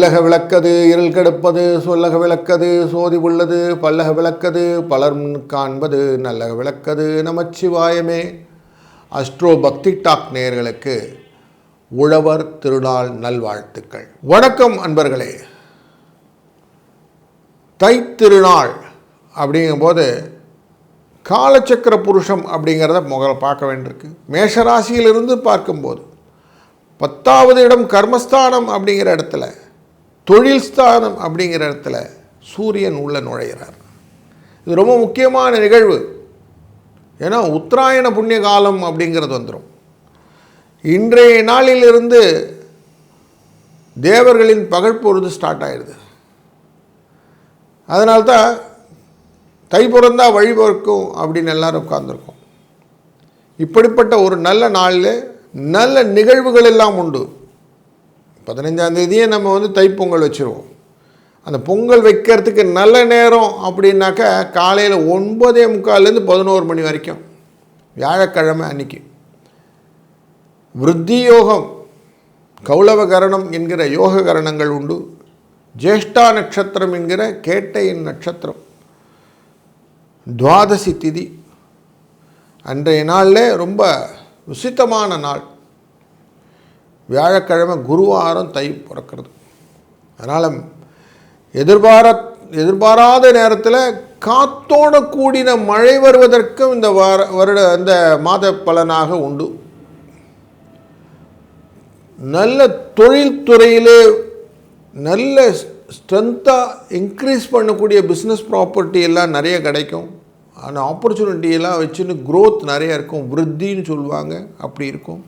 இல்லக விளக்கது இருள் கெடுப்பது சொல்லக விளக்கது சோதி உள்ளது பல்லக விளக்கது பலர் காண்பது நல்லக விளக்கது நமச்சிவாயமே. அஸ்ட்ரோ பக்தி டாக் நேயர்களுக்கு உழவர் திருநாள் நல்வாழ்த்துக்கள். வணக்கம் அன்பர்களே. தைத்திருநாள் அப்படிங்கும்போது காலச்சக்கர புருஷம் அப்படிங்கிறத முதல்ல பார்க்க வேண்டியிருக்கு. மேஷராசியிலிருந்து பார்க்கும்போது பத்தாவது இடம் கர்மஸ்தானம் அப்படிங்கிற இடத்துல தொழில் ஸ்தானம் அப்படிங்கிற இடத்துல சூரியன் உள்ளே நுழைகிறார் இது ரொம்ப முக்கியமான நிகழ்வு. ஏன்னா உத்தராயண புண்ணிய காலம் அப்படிங்கிறது வந்துடும் இன்றைய நாளிலிருந்து தேவர்களின் பகல் ஸ்டார்ட் ஆயிடுது. அதனால்தான் தை பிறந்தா வழிபோர்க்கும் அப்படின்னு எல்லாரும் உட்கார்ந்துருக்கோம். இப்படிப்பட்ட ஒரு நல்ல நாளில் நல்ல நிகழ்வுகள் எல்லாம் உண்டு. பதினஞ்சாம் தேதியே நம்ம வந்து தைப்பொங்கல் வச்சுருவோம். அந்த பொங்கல் வைக்கிறதுக்கு நல்ல நேரம் அப்படின்னாக்கா காலையில் ஒன்பதே முக்கால்லேருந்து பதினோரு மணி வரைக்கும். வியாழக்கிழமை அன்னைக்கு. விருத்தி யோகம் கௌளவகரணம் என்கிற யோக கரணங்கள் உண்டு. ஜேஷ்டா நட்சத்திரம் என்கிற கேட்டையின் நட்சத்திரம். துவாதசி திதி. அன்றைய நாளில் ரொம்ப விசித்தமான நாள். வியாழக்கிழமை குருவாரம் தை பிறக்கிறது. அதனால் எதிர்பார எதிர்பாராத நேரத்தில் காத்தோட கூடின மழை வருவதற்கும் இந்த வார வருட இந்த மாத பலனாக உண்டு. நல்ல தொழில்துறையிலே நல்ல ஸ்ட்ரென்த்தாக இன்க்ரீஸ் பண்ணக்கூடிய பிஸ்னஸ் ப்ராப்பர்ட்டி எல்லாம் நிறைய கிடைக்கும். ஆனால் ஆப்பர்ச்சுனிட்டி எல்லாம் வச்சுன்னு க்ரோத் நிறைய இருக்கும். விருத்தின்னு சொல்லுவாங்க. அப்படி இருக்கும்.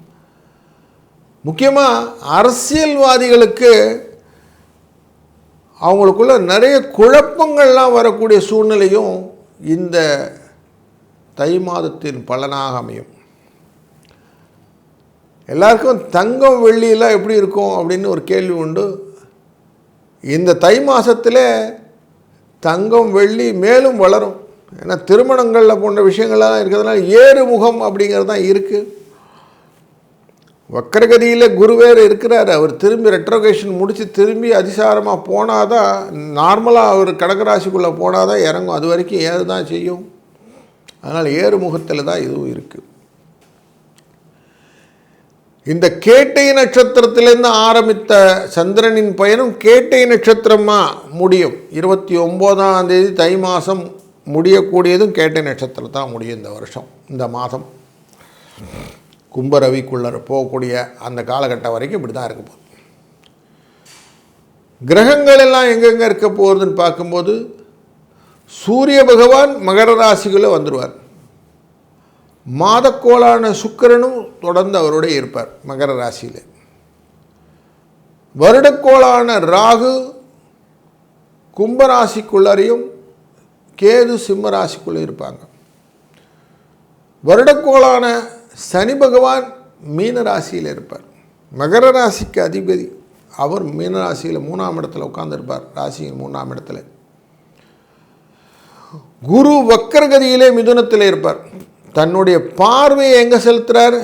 முக்கியமாக அரசியல்வாதிகளுக்கு அவங்களுக்குள்ள நிறைய குழப்பங்கள்லாம் வரக்கூடிய சூழ்நிலையும் இந்த தை மாதத்தின் பலனாக அமையும். எல்லாருக்கும் தங்கம் வெள்ளியெல்லாம் எப்படி இருக்கும் அப்படின்னு ஒரு கேள்வி உண்டு. இந்த தை மாதத்தில் தங்கம் வெள்ளி மேலும் வளரும். ஏன்னா திருமணங்களில் போன்ற விஷயங்கள்லாம் இருக்கிறதுனால ஏறு முகம் அப்படிங்கிறது தான் இருக்குது வக்கரகதியில் குருவேர் இருக்கிறார். அவர் திரும்பி ரெட்ரோகேஷன் முடித்து திரும்பி அதிசாரமாக போனால் தான் நார்மலாக அவர் கடகராசிக்குள்ளே போனால் தான் இறங்கும். அது வரைக்கும் ஏறு தான் செய்யும். அதனால் ஏறு முகத்தில் தான் இதுவும் இருக்குது இந்த கேட்டை நட்சத்திரத்திலேருந்து ஆரம்பித்த சந்திரனின் பயணம் கேட்டை நட்சத்திரமாக முடியும். இருபத்தி ஒம்போதாம் தேதி தை மாதம் முடியக்கூடியதும் கேட்டை நட்சத்திரம் தான் முடியும் இந்த வருஷம் இந்த மாதம். கும்பரவிக்குள்ளே போகக்கூடிய அந்த காலகட்டம் வரைக்கும் இப்படி தான் இருக்க போகுது. கிரகங்கள் எல்லாம் எங்கெங்கே இருக்க போகிறதுன்னு பார்க்கும்போது சூரிய பகவான் மகர ராசிக்குள்ளே வந்துடுவார் மாதக்கோளான சுக்கிரனும் தொடர்ந்து அவருடைய இருப்பார் மகர ராசியில். வருடக்கோளான ராகு கும்பராசிக்குள்ளரையும் கேது சிம்ம ராசிக்குள்ளே இருப்பாங்க. வருடக்கோளான சனி பகவான் மீன ராசியில் இருப்பார். மகர ராசிக்கு அதிபதி அவர் மீன ராசியில் மூணாம் இடத்துல உட்காந்துருப்பார் ராசியின் மூணாம் இடத்துல. குரு வக்கரகதியிலே மிதுனத்தில் இருப்பார். தன்னுடைய பார்வையை எங்கே செலுத்துகிறார்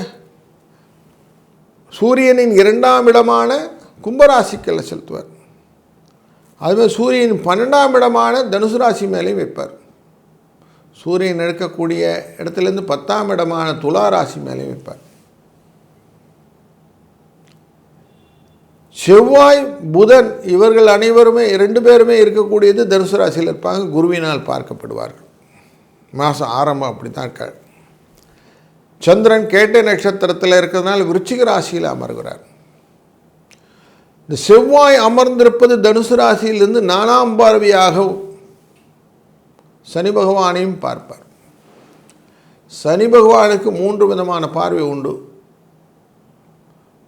சூரியனின் இரண்டாம் இடமான கும்பராசிக்கல்ல செலுத்துவார். அதுமாதிரி சூரியன் பன்னெண்டாம் இடமான தனுசு ராசி மேலேயும் வைப்பார். சூரியன் எடுக்கக்கூடிய இடத்துலேருந்து பத்தாம் இடமான துலா ராசி மேலே வைப்பார். செவ்வாய் புதன் இவர்கள் அனைவருமே ரெண்டு பேருமே இருக்கக்கூடியது தனுசு ராசியில் இருப்பாங்க. குருவினால் பார்க்கப்படுவார்கள். மாதம் ஆரம்பம் அப்படி தான் இருக்கார். சந்திரன் கேட்டை நட்சத்திரத்தில் இருக்கிறதுனால விருச்சிக ராசியில் அமர்கிறார். இந்த செவ்வாய் அமர்ந்திருப்பது தனுசு ராசியிலிருந்து நாலாம் பார்வையாக சனி பகவானையும் பார்ப்பார். சனி பகவானுக்கு மூன்று விதமான பார்வை உண்டு.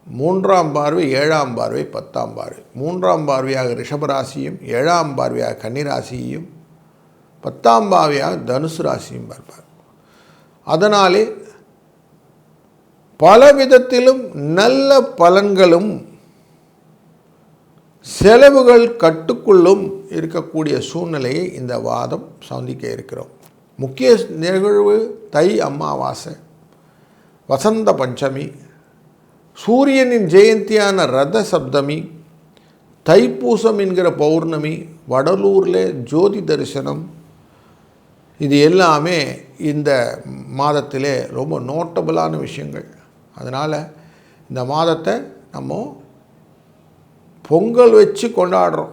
மூன்றாம் பார்வை ஏழாம் பார்வை பத்தாம் பார்வை. மூன்றாம் பார்வையாக ரிஷபராசியும் ஏழாம் பார்வையாக கன்னிராசியையும் பத்தாம் பார்வையாக தனுசு ராசியும் பார்ப்பார். அதனாலே பல விதத்திலும் நல்ல பலன்களும் செலவுகள் கட்டுக்குள்ளும் இருக்கக்கூடிய சூழ்நிலையை இந்த வாதம் சந்திக்க இருக்கிறோம். முக்கிய நிகழ்வு தை அமாவாசை வசந்த பஞ்சமி சூரியனின் ஜெயந்தியான ரத சப்தமி தைப்பூசம் என்கிற பௌர்ணமி வடலூரில் ஜோதி தரிசனம் இது எல்லாமே இந்த மாதத்திலே ரொம்ப நோட்டபுளான விஷயங்கள். அதனால் இந்த மாதத்தை நம்ம பொங்கல் வச்சு கொண்டாடுறோம்.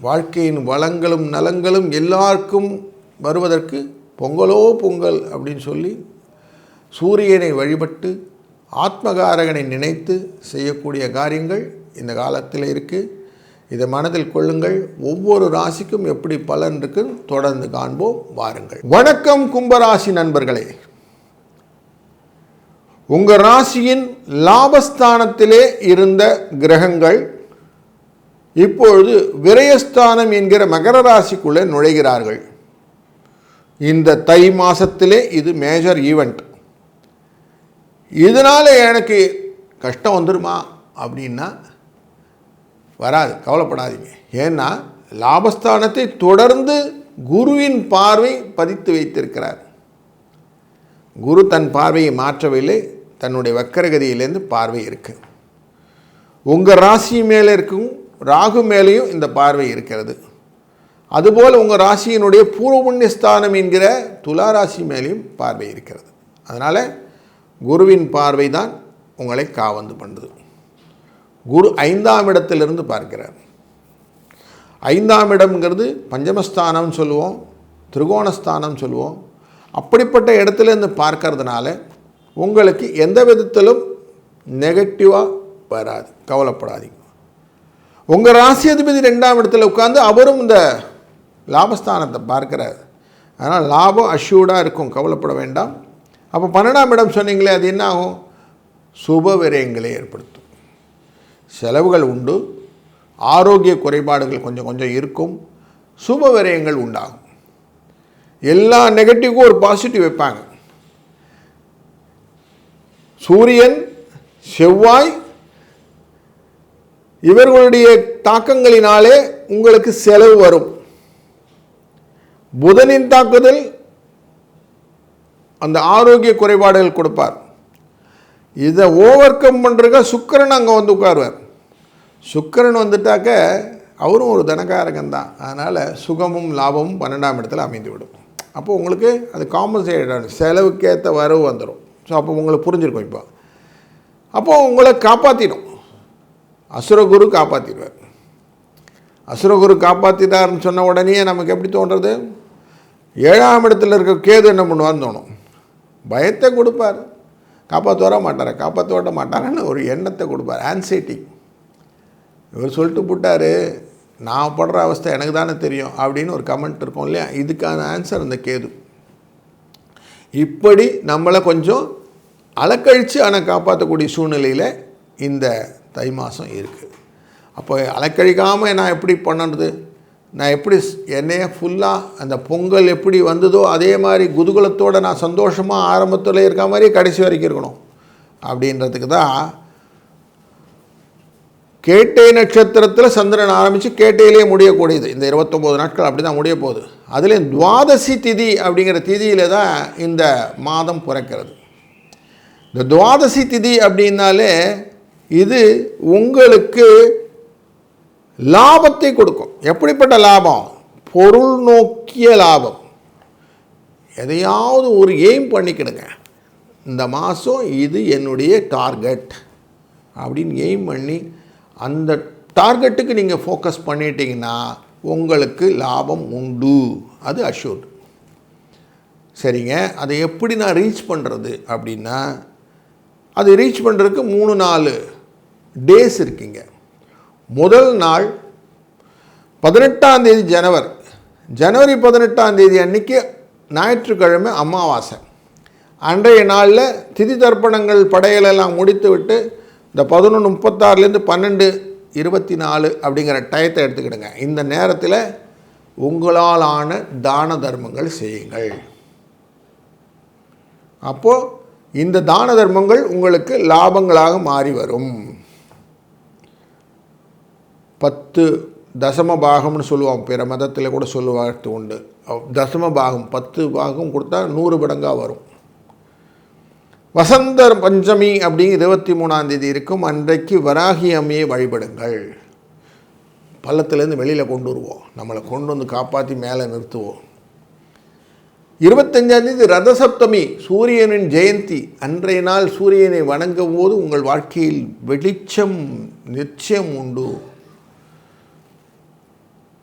வாழ்க்கையின் வளங்களும் நலங்களும் எல்லாருக்கும் வருவதற்கு பொங்கலோ பொங்கல் அப்படின்னு சொல்லி சூரியனை வழிபட்டு ஆத்மகாரகனை நினைத்து செய்யக்கூடிய காரியங்கள் இந்த காலத்தில் இருக்குது இதை மனதில் கொள்ளுங்கள். ஒவ்வொரு ராசிக்கும் எப்படி பலன் இருக்குன்னு தொடர்ந்து காண்போம். வாருங்கள். வணக்கம் கும்பராசி நண்பர்களே. உங்கள் ராசியின் லாபஸ்தானத்திலே இருந்த கிரகங்கள் இப்பொழுது விரயஸ்தானம் என்கிற மகர ராசிக்குள்ளே நுழைகிறார்கள். இந்த தை மாதத்திலே இது மேஜர் ஈவெண்ட் இதனால் எனக்கு கஷ்டம் வந்துருமா அப்படின்னா வராது கவலைப்படாதீங்க. ஏன்னா லாபஸ்தானத்தை தொடர்ந்து குருவின் பார்வை பதித்து வைத்திருக்கிறார். குரு தன் பார்வையை மாற்றவில்லை தன்னுடைய வக்கரகதியிலேருந்து பார்வை இருக்குது உங்கள் ராசி மேலே இருக்கும் ராகு மேலேயும் இந்த பார்வை இருக்கிறது. அதுபோல் உங்கள் ராசியினுடைய பூர்வ ஸ்தானம் என்கிற துலா ராசி மேலேயும் பார்வை இருக்கிறது. அதனால் குருவின் பார்வை தான் உங்களை காவந்து பண்ணுது. குரு ஐந்தாம் இடத்திலிருந்து பார்க்கிறார். ஐந்தாம் இடம்ங்கிறது பஞ்சமஸ்தானம்னு சொல்லுவோம் திரிகோணஸ்தானம் சொல்லுவோம். அப்படிப்பட்ட இடத்துலேருந்து பார்க்கறதுனால உங்களுக்கு எந்த விதத்திலும் நெகட்டிவாக வராது. கவலைப்படாதீங்க. உங்கள் ராசி அதிபதி ரெண்டாம் இடத்துல உட்காந்து அவரும் இந்த லாபஸ்தானத்தை பார்க்குறாரு. அதனால் லாபம் அஷ்யூர்டாக இருக்கும். கவலைப்பட வேண்டாம். அப்போ பன்னெண்டாம் இடம் சொன்னீங்களே அது என்ன ஆகும்? சுப விரயங்களை ஏற்படுத்தும். செலவுகள் உண்டு. ஆரோக்கிய குறைபாடுகள் கொஞ்சம் கொஞ்சம் இருக்கும். சுப விரயங்கள் உண்டாகும். எல்லா நெகட்டிவ்க்கும் ஒரு பாசிட்டிவ் வைப்பாங்க. சூரியன் செவ்வாய் இவர்களுடைய தாக்கங்களினாலே உங்களுக்கு செலவு வரும். புதனின் தாக்குதல் அந்த ஆரோக்கிய குறைபாடுகள் கொடுப்பார். இதை ஓவர் கம் பண்ணுறக்க சுக்கரன் அங்கே வந்து உட்காருவார். சுக்கரன் வந்துட்டாக்க அவரும் ஒரு தனகாரகன் தான். அதனால் சுகமும் லாபமும் பன்னெண்டாம் இடத்துல அமைந்து விடும் அப்போது உங்களுக்கு அது காம்பன்சேட் செலவுக்கேற்ற வரவு வந்துடும் ஸோ அப்போ உங்களுக்கு புரிஞ்சிருக்கும் இப்போ. அப்போது உங்களை காப்பாற்றிடும் அசுரகுரு காப்பாற்றிடுவார் அசுரகுரு காப்பாற்றிட்டாருன்னு சொன்ன உடனே நமக்கு எப்படி தோன்றது? ஏழாம் இடத்துல இருக்க கேது என்ன பண்ணுவார்னு தோணும். பயத்தை கொடுப்பார். காப்பாற்ற வர மாட்டார்? காப்பாற்ற விட மாட்டாருன்னு ஒரு எண்ணத்தை கொடுப்பார். ஆன்சைட்டி இவர் சொல்லிட்டு போட்டார் நான் படுற அவஸ்தை எனக்கு தானே தெரியும் அப்படின்னு ஒரு கமெண்ட் இருக்கும் இல்லையா? இதுக்கான ஆன்சர் அந்த கேது. இப்படி நம்மளை கொஞ்சம் அலக்கழித்து ஆனால் காப்பாற்றக்கூடிய சூழ்நிலையில் இந்த தை மாதம் இருக்குது அப்போ அலக்கழிக்காமல் நான் எப்படி பண்ணுறது? நான் எப்படி என்னைய ஃபுல்லாக அந்த பொங்கல் எப்படி வந்ததோ அதே மாதிரி குதகுலத்தோடு நான் சந்தோஷமாக ஆரம்பத்தில் இருக்க மாதிரி கடைசி வரைக்கும் இருக்கணும். அப்படின்றதுக்கு தான் கேட்டை நட்சத்திரத்தில் சந்திரன் ஆரம்பித்து கேட்டையிலே முடியக்கூடியது. இந்த இருபத்தொம்போது நாட்கள் அப்படி தான் முடிய போகுது. அதுலேயும் துவாதசி திதி அப்படிங்கிற திதியில் தான் இந்த மாதம் பிறக்கிறது. இந்த துவாதசி திதி அப்படின்னாலே இது உங்களுக்கு லாபத்தை கொடுக்கும். எப்படிப்பட்ட லாபம்? பொருள் நோக்கிய லாபம். எதையாவது ஒரு எய்ம் பண்ணிக்கிடுங்க. இந்த மாதம் இது என்னுடைய டார்கெட் அப்படின்னு எய்ம் பண்ணி அந்த டார்கெட்டுக்கு நீங்கள் ஃபோக்கஸ் பண்ணிட்டீங்கன்னா உங்களுக்கு லாபம் உண்டு. அது அஷ்யூர்டு சரிங்க? அதை எப்படி நான் ரீச் பண்ணுறது அப்படின்னா அது ரீச் பண்ணுறதுக்கு மூணு நாலு டேஸ் இருக்குங்க. முதல் நாள் பதினெட்டாம் தேதி ஜனவரி. ஜனவரி பதினெட்டாம் தேதி அன்னைக்கு ஞாயிற்றுக்கிழமை அமாவாசை. அன்றைய நாளில் திதி தர்ப்பணங்கள் படையலெல்லாம் முடித்துவிட்டு இந்த பதினொன்று முப்பத்தாறுலேருந்து பன்னெண்டு இருபத்தி நாலு அப்படிங்கிற டயத்தை எடுத்துக்கிடுங்க. இந்த நேரத்தில் உங்களால் ஆன தான தர்மங்கள் செய்யுங்கள். அப்போது இந்த தான தர்மங்கள் உங்களுக்கு லாபங்களாக மாறி வரும். பத்து தசம பாகம்னு சொல்லுவோம். பிற மதத்தில் கூட சொல்லுவார்த்து உண்டு. தசம பாகம் பத்து பாகம் கொடுத்தா நூறு மடங்காக வரும். வசந்த பஞ்சமி அப்படிங்க இருபத்தி மூணாம் தேதி இருக்கும். அன்றைக்கு வராகி அம்மையை வழிபடுங்கள். பள்ளத்துலேருந்து வெளியில் கொண்டு வருவோம். நம்மளை கொண்டு வந்து காப்பாற்றி மேலே நிறுத்துவோம். இருபத்தஞ்சாந்தேதி ரதசப்தமி சூரியனின் ஜெயந்தி. அன்றைய நாள் சூரியனை வணங்கும் போது உங்கள் வாழ்க்கையில் வெளிச்சம் நிச்சயம் உண்டு.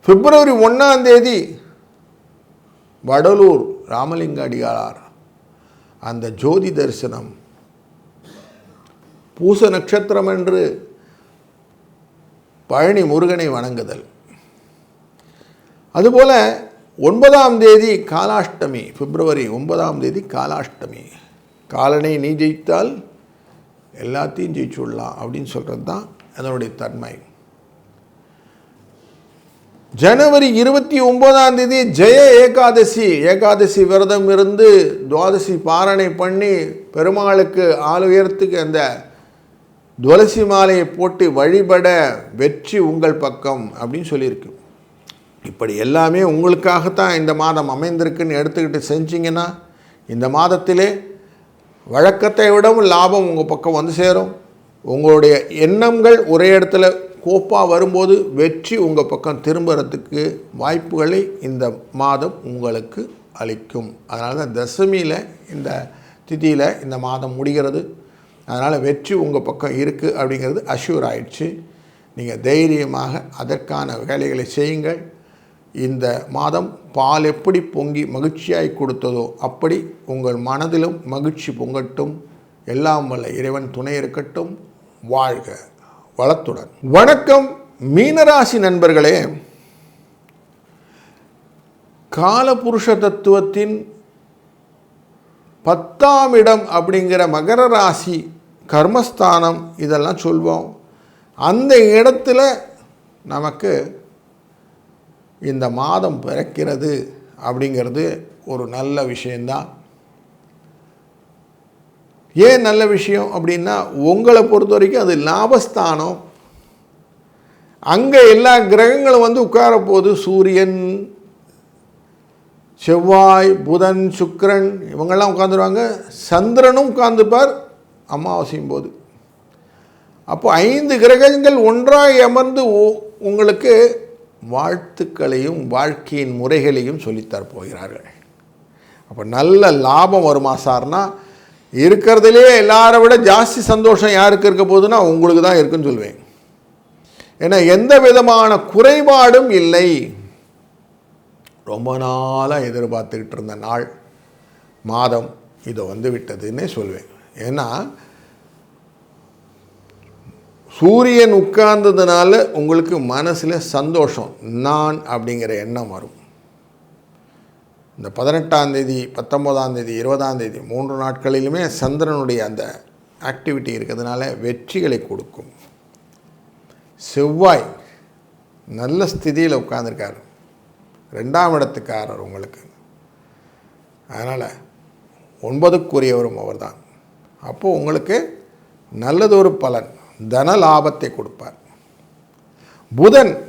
பிப்ரவரி ஒன்றாம் தேதி வடலூர் ராமலிங்க அடியார் அந்த ஜோதி தரிசனம். பூச நட்சத்திரம் என்று பழனி முருகனை வணங்குதல். அதுபோல் ஒன்பதாம் தேதி காலாஷ்டமி பிப்ரவரி ஒன்பதாம் தேதி காலாஷ்டமி. காலனை நீ ஜெயித்தால் எல்லாத்தையும் ஜெயிச்சுடலாம் அப்படின்னு சொல்கிறது தான் அதனுடைய தன்மை. ஜனவரி இருபத்தி ஒன்பதாம் தேதி ஜெய ஏகாதசி. ஏகாதசி விரதம் இருந்து துவாதசி பாரணை பண்ணி பெருமாளுக்கு ஆள் உயரத்துக்கு அந்த துளசி மாலையை போட்டு வழிபட வெற்றி உங்கள் பக்கம் அப்படின்னு சொல்லியிருக்கு. இப்படி எல்லாமே உங்களுக்காகத்தான் இந்த மாதம் அமைந்திருக்குன்னு எடுத்துக்கிட்டு செஞ்சிங்கன்னா இந்த மாதத்திலே வழக்கத்தை விடவும் லாபம் உங்கள் பக்கம் வந்து சேரும். உங்களுடைய எண்ணங்கள் ஒரே இடத்துல கோப்பாக வரும்போது வெற்றி உங்கள் பக்கம் திரும்புறதுக்கு வாய்ப்புகளை இந்த மாதம் உங்களுக்கு அளிக்கும். அதனால தான் தசமியில் இந்த திதியில் இந்த மாதம் முடிகிறது. அதனால் வெற்றி உங்கள் பக்கம் இருக்குது அப்படிங்கிறது அஷ்யூர் ஆயிடுச்சு. நீங்கள் தைரியமாக அதற்கான வேலைகளை செய்யுங்கள். இந்த மாதம் பால் எப்படி பொங்கி மகிழ்ச்சியாய் கொடுத்ததோ அப்படி உங்கள் மனதிலும் மகிழ்ச்சி பொங்கட்டும். எல்லாம் வல்ல இறைவன் துணை இருக்கட்டும். வாழ்க. வளத்துடன். வணக்கம் மீனராசி நண்பர்களே. காலபுருஷ தத்துவத்தின் பத்தாம் இடம் அப்படிங்கிற மகர ராசி கர்மஸ்தானம் இதெல்லாம் சொல்வோம். அந்த இடத்துல நமக்கு இந்த மாதம் பிறக்கிறது அப்படிங்கிறது ஒரு நல்ல விஷயந்தான் ஏன் நல்ல விஷயம் அப்படின்னா உங்களை பொறுத்த வரைக்கும் அது லாபஸ்தானம். அங்கே எல்லா கிரகங்களும் வந்து உட்கார போது சூரியன் செவ்வாய் புதன் சுக்கரன் இவங்கெல்லாம் உட்காந்துருவாங்க சந்திரனும் உட்காந்துப்பார் அமாவாசையும் போது அப்போ ஐந்து கிரகங்கள் ஒன்றாக அமர்ந்து உ- உங்களுக்கு வாழ்த்துக்களையும் வாழ்க்கையின் முறைகளையும் சொல்லித்தர போகிறார்கள் அப்போ நல்ல லாபம் வருமா சார்னால் இருக்கிறதுலே எல்லாரை விட ஜாஸ்தி சந்தோஷம் யாருக்கு இருக்க போகுதுன்னா உங்களுக்கு தான் இருக்குன்னு சொல்லுவேன் ஏன்னா எந்த விதமான குறைபாடும் இல்லை. ரொம்ப நாளாக எதிர்பார்த்துக்கிட்டு இருந்த நாள் மாதம் இதை வந்து விட்டதுன்னே சொல்வேன். ஏன்னா சூரியன் உட்கார்ந்ததுனால உங்களுக்கு மனசில் சந்தோஷம் நான் அப்படிங்கிற எண்ணம் வரும். இந்த பதினெட்டாம் தேதி பத்தொம்போதாம் தேதி இருபதாம் தேதி மூன்று நாட்களிலுமே சந்திரனுடைய அந்த ஆக்டிவிட்டி இருக்கிறதுனால வெற்றிகளை கொடுக்கும். செவ்வாய் நல்ல ஸ்திதியில் உட்காந்துருக்கார் ரெண்டாம் இடத்துக்காரர் உங்களுக்கு. அதனால் ஒன்பதுக்குரியவரும் அவர்தான். அப்போது உங்களுக்கு நல்லதொரு பலன் தன லாபத்தை கொடுப்பார். புதன்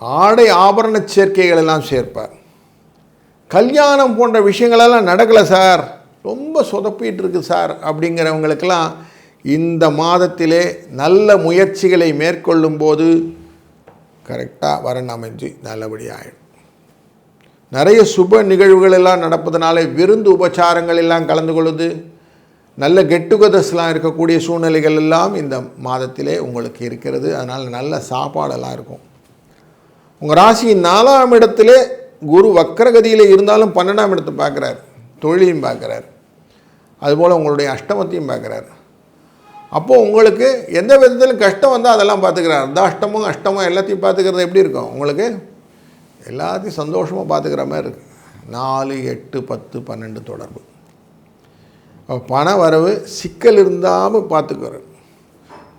ஆடை ஆபரண சேர்க்கைகள் எல்லாம் சேர்ப்பார். கல்யாணம் போன்ற விஷயங்களெல்லாம் நடக்கலை சார். ரொம்ப சொதப்பிட்டு இருக்குது சார் அப்படிங்கிறவங்களுக்கெல்லாம் இந்த மாதத்திலே நல்ல முயற்சிகளை மேற்கொள்ளும் போது கரெக்டாக வரன் அமைஞ்சு நல்லபடியாகிடும் நிறைய சுப நிகழ்வுகள் எல்லாம் நடப்பதனால விருந்து உபச்சாரங்கள் எல்லாம் கலந்து கொள்வது நல்ல கெட்டுகதர்ஸ்லாம் இருக்கக்கூடிய சூழ்நிலைகள் எல்லாம் இந்த மாதத்திலே உங்களுக்கு இருக்கிறது. அதனால் நல்ல சாப்பாடெல்லாம் இருக்கும். உங்கள் ராசியின் நாலாம் இடத்திலே குரு வக்கரகதியில் இருந்தாலும் பன்னெண்டாம் இடத்தை பார்க்குறார். தொழிலையும் பார்க்குறார். அதுபோல் உங்களுடைய அஷ்டமத்தையும் பார்க்குறார். அப்போது உங்களுக்கு எந்த விதத்திலும் கஷ்டம் வந்தால் அதெல்லாம் பார்த்துக்கிறார். அந்த அஷ்டமும் அஷ்டமும் எல்லாத்தையும் பார்த்துக்கிறது எப்படி இருக்கும்? உங்களுக்கு எல்லாத்தையும் சந்தோஷமாக பார்த்துக்கிற மாதிரி இருக்குது நாலு எட்டு பத்து பன்னெண்டு தொடர்பு. பண வரவு சிக்கல் இருந்தாமல் பார்த்துக்கிறார்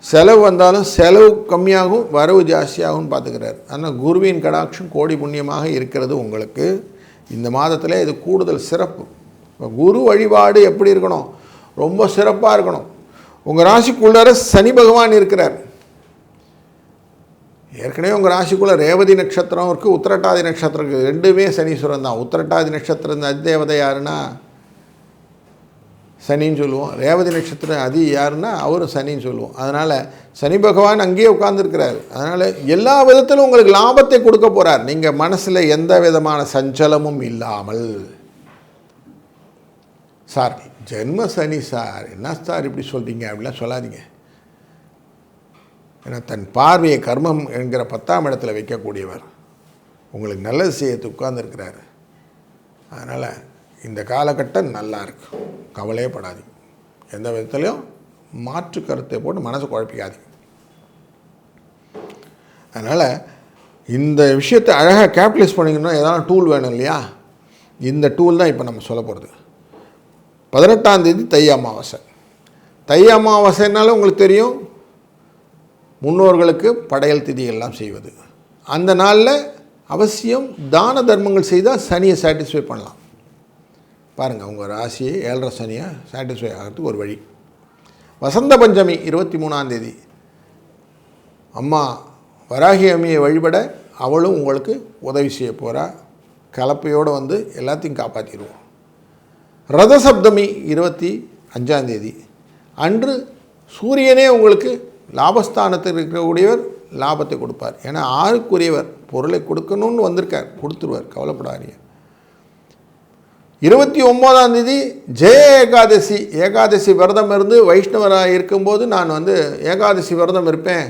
செலவு வந்தாலும் செலவு கம்மியாகும் வரவு ஜாஸ்தியாகும் பார்த்துக்கிறார். ஆனால் குருவின் கடாட்சம் கோடி புண்ணியமாக இருக்கிறது உங்களுக்கு. இந்த மாதத்தில் இது கூடுதல் சிறப்பு. இப்போ குரு வழிபாடு எப்படி இருக்கணும்? ரொம்ப சிறப்பாக இருக்கணும். உங்கள் ராசிக்குள்ளார சனி பகவான் இருக்கிறார். ஏற்கனவே உங்கள் ராசிக்குள்ளே ரேவதி நட்சத்திரம் இருக்குது உத்திரட்டாதி நட்சத்திரம் இருக்குது ரெண்டுமே சனீஸ்வரன் தான். உத்திரட்டாதி நட்சத்திரம் அதிதேவதை யாருன்னா சனின்னு சொல்லுவோம். ரேவதி நட்சத்திரம் அதி யாருன்னா அவரும் சனின்னு சொல்லுவோம். அதனால் சனி பகவான் அங்கேயே உட்கார்ந்துருக்கிறார். அதனால் எல்லா விதத்திலும் உங்களுக்கு லாபத்தை கொடுக்க போகிறார் நீங்கள் மனசில் எந்த விதமான சஞ்சலமும் இல்லாமல். சார் ஜென்ம சனி சார் என்ன சார் இப்படி சொல்கிறீங்க அப்படிலாம் சொல்லாதீங்க. ஏன்னா தன் பார்வையை கர்மம் என்கிற பத்தாம் இடத்துல வைக்கக்கூடியவர். உங்களுக்கு நல்லது செய்யறது உட்கார்ந்துருக்கிறாரு. அதனால் இந்த காலகட்டம் நல்லா இருக்கும் கவலையே படாதீங்க எந்த விதத்துலையும் மாற்று கருத்தை போட்டு மனசை குழப்பிக்காதீங்க அதனால் இந்த விஷயத்தை அழகாக கேபிட்டலைஸ் பண்ணிக்கணும் ஏதாவது டூல் வேணும் இல்லையா? இந்த டூல் தான் இப்போ நம்ம சொல்ல போகிறது பதினெட்டாம் தேதி தை அமாவாசை. தை அமாவாசைனாலும் உங்களுக்கு தெரியும் முன்னோர்களுக்கு படையல் திதிகள்லாம் செய்வது. அந்த நாளில் அவசியம் தான தர்மங்கள் செய்தால் சனியை சாட்டிஸ்ஃபை பண்ணலாம். பாருங்கள் உங்கள் ராசியை ஏழரை சனியை சாட்டிஸ்ஃபை ஆகிறதுக்கு ஒரு வழி. வசந்த பஞ்சமி இருபத்தி மூணாந்தேதி அம்மா வராகி அம்மியை வழிபட அவளும் உங்களுக்கு உதவி செய்ய போகிறா கலப்பையோடு வந்து எல்லாத்தையும் காப்பாற்றிடுவோம் ரத சப்தமி இருபத்தி அஞ்சாந்தேதி அன்று சூரியனே உங்களுக்கு லாபஸ்தானத்தில் இருக்கக்கூடியவர் லாபத்தை கொடுப்பார். ஏன்னா ஆறுக்குரியவர் பொருளை கொடுக்கணும்னு வந்திருக்கார் கொடுத்துருவார். கவலைப்படாதீங்க. இருபத்தி ஒம்போதாம் தேதி ஜெய ஏகாதசி. ஏகாதசி விரதம் இருந்து வைஷ்ணவராக இருக்கும்போது நான் வந்து ஏகாதசி விரதம் இருப்பேன்.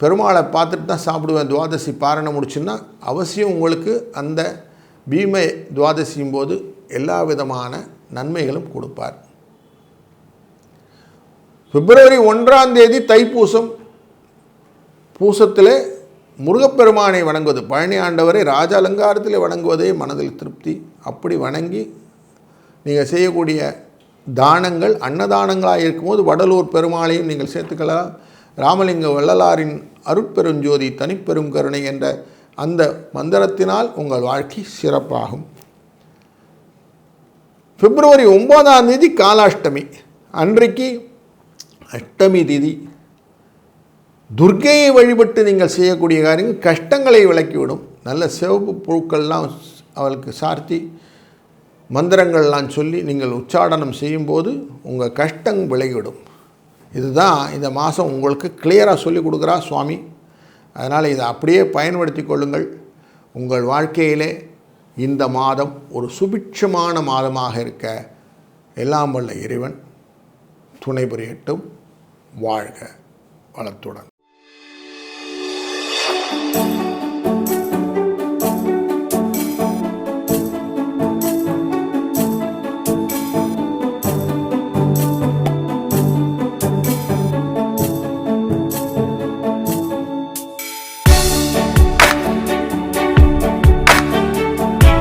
பெருமாளை பார்த்துட்டு தான் சாப்பிடுவேன். துவாதசி பாரணம் முடிச்சுன்னா அவசியம் உங்களுக்கு அந்த பீம துவாதசியும் போது எல்லா விதமான நன்மைகளும் கொடுப்பார். பிப்ரவரி ஒன்றாம் தேதி தைப்பூசம். பூசத்தில் முருகப்பெருமானை வணங்குவது. பழனி ஆண்டவரை ராஜ அலங்காரத்தில் வணங்குவதே மனதில் திருப்தி. அப்படி வணங்கி நீங்கள் செய்யக்கூடிய தானங்கள் அன்னதானங்களாக இருக்கும்போது வடலூர் பெருமாளையும் நீங்கள் சேர்த்துக்கலாம் ராமலிங்க வள்ளலாரின் அருட்பெருஞ்சோதி தனிப்பெரும் கருணை என்ற அந்த மந்திரத்தினால் உங்கள் வாழ்க்கை சிறப்பாகும். பிப்ரவரி ஒன்பதாம் தேதி காலாஷ்டமி. அன்றைக்கு அஷ்டமி திதி. துர்க்கையை வழிபட்டு நீங்கள் செய்யக்கூடிய காரியங்கள் கஷ்டங்களை விளக்கிவிடும் நல்ல சிவப்பு புழுக்கள்லாம் அவளுக்கு சார்த்தி மந்திரங்கள்லாம் சொல்லி நீங்கள் உச்சாடனம் செய்யும்போது உங்கள் கஷ்டம் விலகிவிடும். இதுதான் இந்த மாதம் உங்களுக்கு கிளியராக சொல்லி கொடுக்குறா சுவாமி. அதனால் இதை அப்படியே பயன்படுத்தி கொள்ளுங்கள். உங்கள் வாழ்க்கையிலே இந்த மாதம் ஒரு சுபிட்சமான மாதமாக இருக்க எல்லாம் வல்ல இறைவன் துணை புரியட்டும். வாழ்க வளத்துடன்.